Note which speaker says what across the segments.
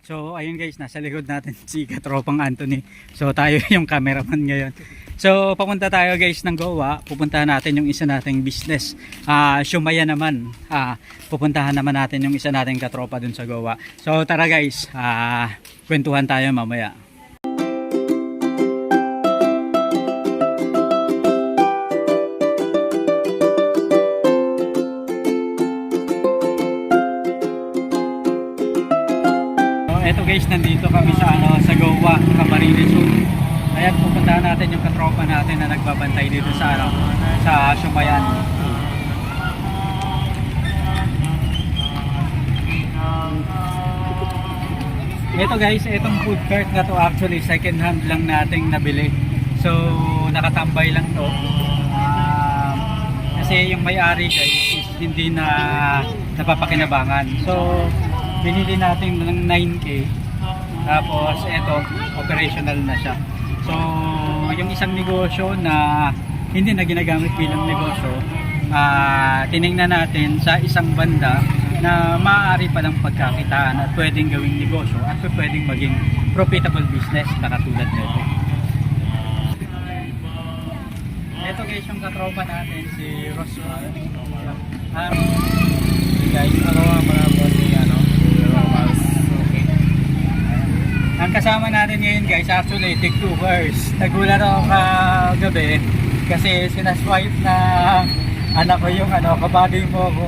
Speaker 1: So ayun guys, nasa likod natin si Katropang Anthony. So tayo yung cameraman ngayon. So papunta tayo guys ng Goa. Pupuntahan natin yung isa nating business. Ah, Shumaya naman. Ah, pupuntahan naman natin yung isa nating katropa dun sa Goa. So tara guys, ah, kwentuhan tayo mamaya. Guys, nandito kami sa ano sa Goa, Camarines Sur. Ayan, pupuntahan natin yung katropa natin na nagbabantay dito sa ano, sa Shumayan. Ito guys, itong food cart na to actually second hand lang nating nabili. So, nakatambay lang to. Ah, kasi yung may-ari guys is hindi na napapakinabangan. So, binili natin ng 9K. Tapos, ito, operational na siya. So, yung isang negosyo na hindi na ginagamit bilang negosyo, ah tiningnan natin sa isang banda na maaari palang pagkakitaan at pwedeng gawing negosyo at pwedeng maging profitable business na katulad nito. Ito guys yung katropa natin, si Roswell. Um, guys, nga mga boss ni ano? Okay. Ang kasama natin ngayon guys, actually, tiktokers. Nagulat ako kagabi kasi sinaswipe na anak ko yung ano, kabagay mo ko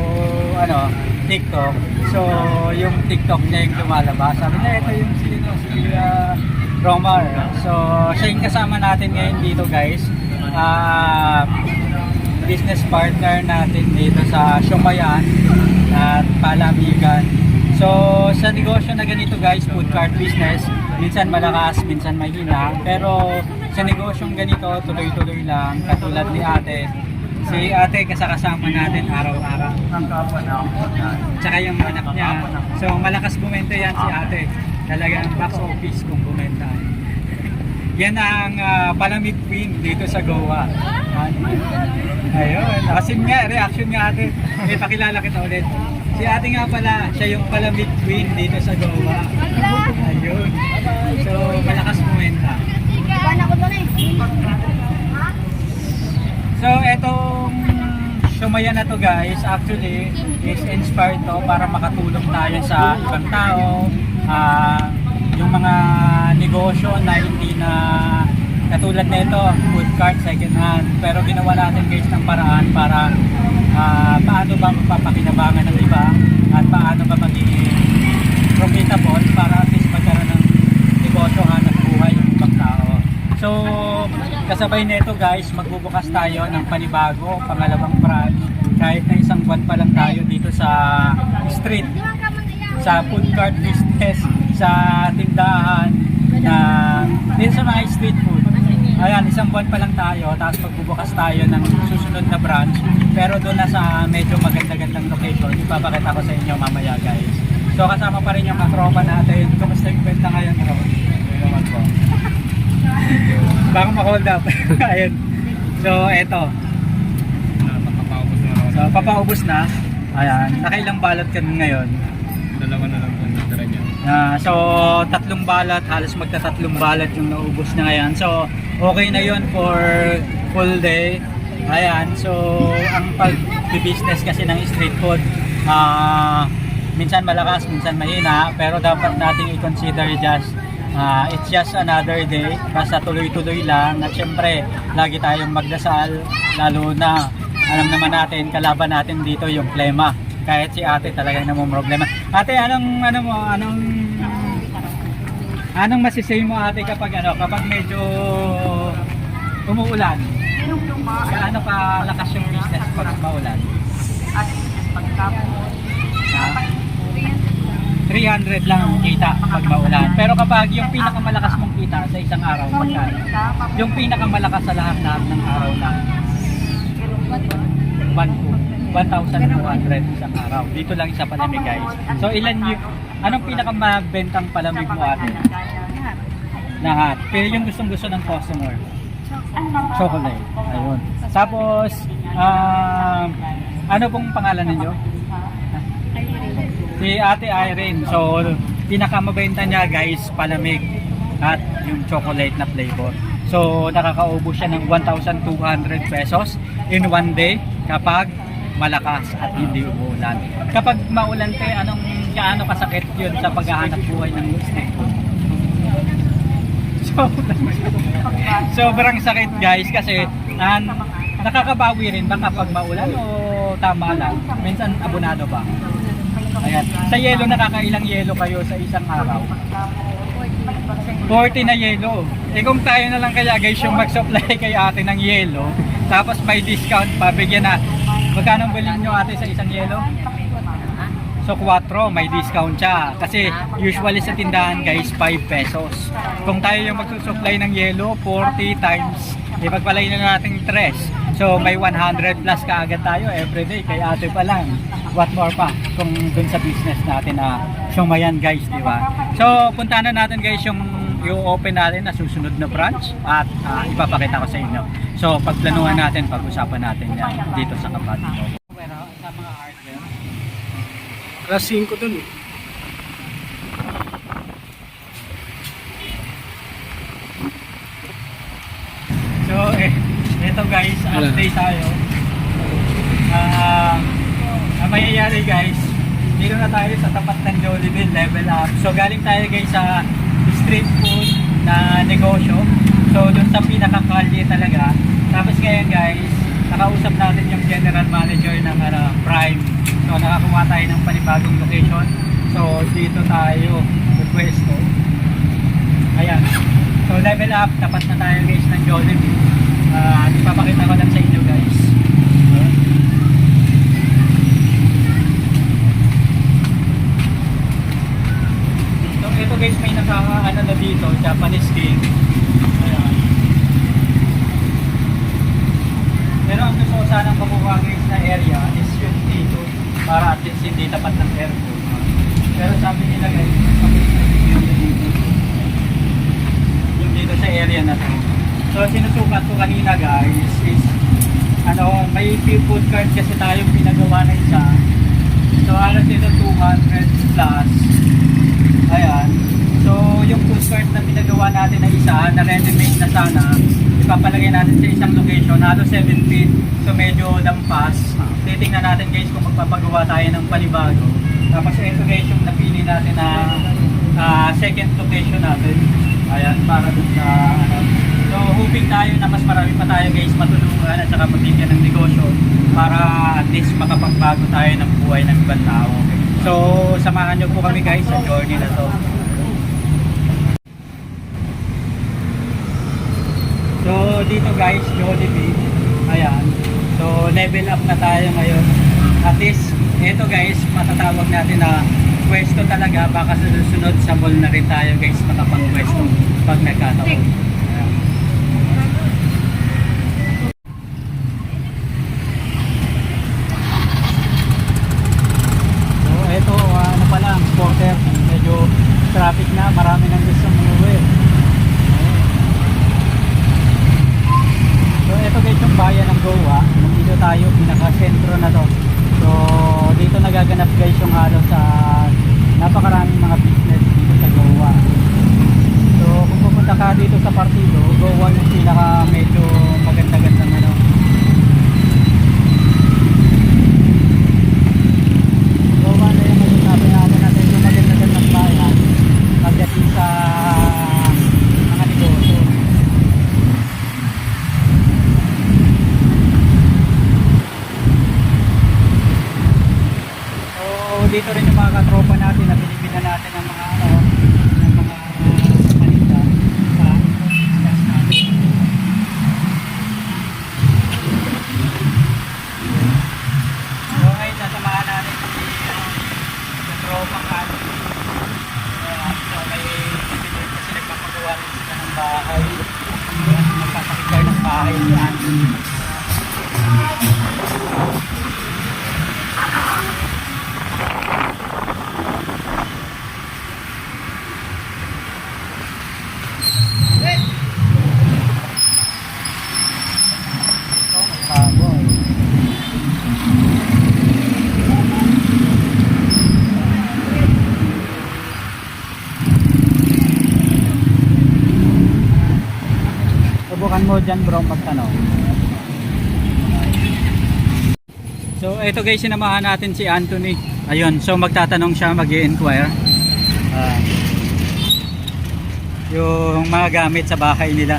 Speaker 1: ano, TikTok. So, yung TikTok niya yung lumalabas. Sabi niya, ito yung si, ano, si ah, Romar. So, siya yung kasama natin ngayon dito guys. Ah, business partner natin dito sa Shumayan at Palamigan. So, sa negosyo na ganito guys, food cart business, minsan malakas, minsan mahina. Pero sa negosyong ganito, tuloy-tuloy lang, katulad ni ate. Si ate kasakasama natin araw-araw. Tsaka yung anak niya. So, malakas bumenta yan si ate. Talagang box office kung bumenta. Yan ang ah, palamig queen dito sa Goa. Ayun, asin nga, reaction nga ate. Eh, pakilala kita ulit. Si ate nga pala, siya yung palamig queen dito sa Goa. Ayun. So, malakas bumenta. So, etong sumaya na to guys, actually, is inspired to para makatulong tayo sa ibang tao, ah, yung mga negosyo na hindi na katulad nito, food cart, second hand. Pero ginawa natin guys ng paraan para ah, paano ba mapapakinabangan ng iba at paano ba magiging profitable para at least magkaroon ng negosyo hanap buhay yung ibang tao. So, kasabay nito guys, magbubukas tayo ng panibago, pangalawang branch. Kahit na isang buwan pa lang tayo dito sa street, sa food cart business, sa tindahan, na din sa mga street food. Ayan, isang buwan pa lang tayo, tapos magbubukas tayo ng susunod na branch. Pero doon na sa medyo maganda-gandang location, ipapakita ko sa inyo mamaya guys. So kasama pa rin yung katropa natin. Kumusta yung kwenta ngayon? Ano? Baka ma-hold up. Ayun. So, eto. So, papaubos na. Ayan. Nakailang balot ka ngayon?
Speaker 2: Dalawa na lang ang natira niya.
Speaker 1: Ah, so, tatlong balat, halos magtatatlong balat yung naubos na ngayon. So, okay na yon for full day. Ayan, so, ang pag-business kasi ng street food, ah, minsan malakas, minsan mahina, pero dapat nating i-consider just, ah, it's just another day, basta tuloy-tuloy lang, at syempre, lagi tayong magdasal, lalo na, alam naman natin, kalaban natin dito yung plema. Kahit si ate talagang namang problema. Ate, anong, ano mo, anong, anong masisay mo ate kapag ano, kapag medyo umuulan? Gaano ka lakas yung business pag maulan? Ah, 300 lang ang kita pag maulan. Pero kapag yung pinakamalakas mong kita sa isang araw, magkano? Yung pinakamalakas sa lahat-lahat ng araw na 1,200 isang araw. Dito lang isa palamig guys. So ilan yung, anong pinakamabentang palamig mo ate? Lahat. Pero yung gustong gusto ng customer, chocolate. Ayun. Tapos, um, ano pong pangalan ninyo? Si Ate Irene. So, pinakamabenta niya guys, palamig at yung chocolate na flavor. So nakakaubos siya ng 1,200 pesos in one day kapag malakas at hindi umuulan. Kapag maulan te, anong gaano kasakit yun sa paghahanap buhay ng street food? So, sobrang sakit guys kasi an nakakabawi rin ba kapag maulan o tama lang? Minsan abonado ba? Ayan. Sa yelo, nakakailang yelo kayo sa isang araw? 40 na yelo. Eh kung tayo na lang kaya guys yung mag-supply kay ate ng yelo, tapos may discount pa, bigyan na. Magkano bilhin nyo ate sa isang yelo? So 4, may discount siya. Kasi usually sa tindahan guys, 5 pesos. Kung tayo yung magsusupply ng yelo, 40 times, ipagpalay na natin 3. So may 100 plus kaagad tayo everyday kay ate pa lang. What more pa kung dun sa business natin na sumayan guys, di ba? So puntahan na natin guys yung yung open natin na susunod na branch at ah, ipapakita ko sa inyo. So pagplanuhan natin, pag-usapan natin yan dito sa Kapatid.
Speaker 2: Alas 5 dun eh.
Speaker 1: So, eh, ito guys, update tayo. Ah, ang mangyayari guys, dito na tayo sa tapat ng Jollibee level up. So, galing tayo guys sa street food na negosyo. So, dun sa pinakakalye talaga. Tapos ngayon guys, nakausap natin yung general manager ng ano, Prime. So, nakakuha tayo ng panibagong location. So, dito tayo pwesto. Ayan. So level up, tapat na tayo guys ng Jollibee. Ah, ipapakita ko lang sa inyo guys. So ito guys may naka ano na dito, Japanese King. Ayan. Pero ang gusto ko sanang makuha guys na area is yung para at least hindi tapat ng airport. Pero sabi nila guys, yung dito sa area na to. So sinusukat ko kanina guys is ano, may food cart kasi tayong pinagawa na isa. So halos dito 200 plus. Ayan. So yung food cart na pinagawa natin na isa, na renovate na sana, ipapalagay natin sa isang location, halos 7 feet. So medyo dampas. Titingnan natin guys kung magpapagawa tayo ng panibago. Tapos ito guys yung napili natin na ah, second location natin. Ayan, para dun sa ano. So, hoping tayo na mas marami pa tayo guys matulungan at saka mabigyan ng negosyo para at least makapagbago tayo ng buhay ng ibang tao. So, samahan nyo po kami guys sa journey na to. So, dito guys, Jollibee. Ayan. So, level up na tayo ngayon. At least, ito guys, matatawag natin na pwesto talaga. Baka sa susunod sa mall na rin tayo guys makapang-pwesto pag nagkataon. Ayan. So, ito, ah, ano pa lang, porter. Medyo traffic na, marami nang gusto umuwi. So ito guys yung bayan ng Goa. Dito tayo, pinaka-sentro na to. So dito nagaganap guys yung halos sa napakaraming mga business dito sa Goa. So kung pupunta ka dito sa partido, Goa yung pinaka medyo maganda-gandang ano. Goa na yung masasabi natin natin yung maganda-gandang bayan pagdating sa mga negosyo. So dito rin yung mga katropa natin na binibila natin ng mga ano, ng mga paninda sa gas natin. So ngayon sasamahan natin si ano, yung tropa natin. Ayan, so may bibili kasi nagpapagawa rin sila ng bahay. Ayan, magpapakit tayo ng bahay yan. Ito, may baboy. Mo dyan bro magtanong. So ito guys, sinamahan natin si Anthony. Ayun, so magtatanong siya, mag inquire Ah, yung mga gamit sa bahay nila.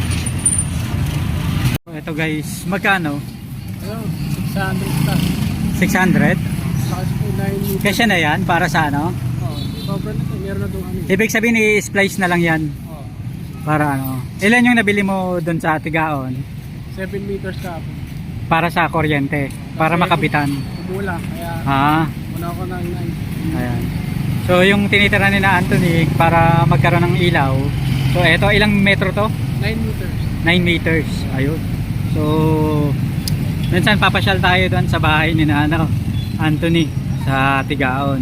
Speaker 1: So, ito guys, magkano?
Speaker 2: Ano? 600 plus.
Speaker 1: 600?
Speaker 2: Saka po 9 meters.
Speaker 1: Kasya na yan para sa ano?
Speaker 2: Oh, sobra na to. Meron na doon ano. eh.
Speaker 1: Ibig sabihin i-splice na lang yan para ano. Ilan yung nabili mo doon sa Tigaon?
Speaker 2: 7 meters ka po.
Speaker 1: Para sa kuryente, para makapitan.
Speaker 2: Umula. Kaya
Speaker 1: Ah,
Speaker 2: muna ako ng 9.
Speaker 1: ayan. So yung tinitira ni na Anthony para magkaroon ng ilaw. So eto ilang metro to?
Speaker 2: 9 meters.
Speaker 1: 9 meters. Ayun. So minsan papasyal tayo doon sa bahay ni na ano, Anthony sa Tigaon.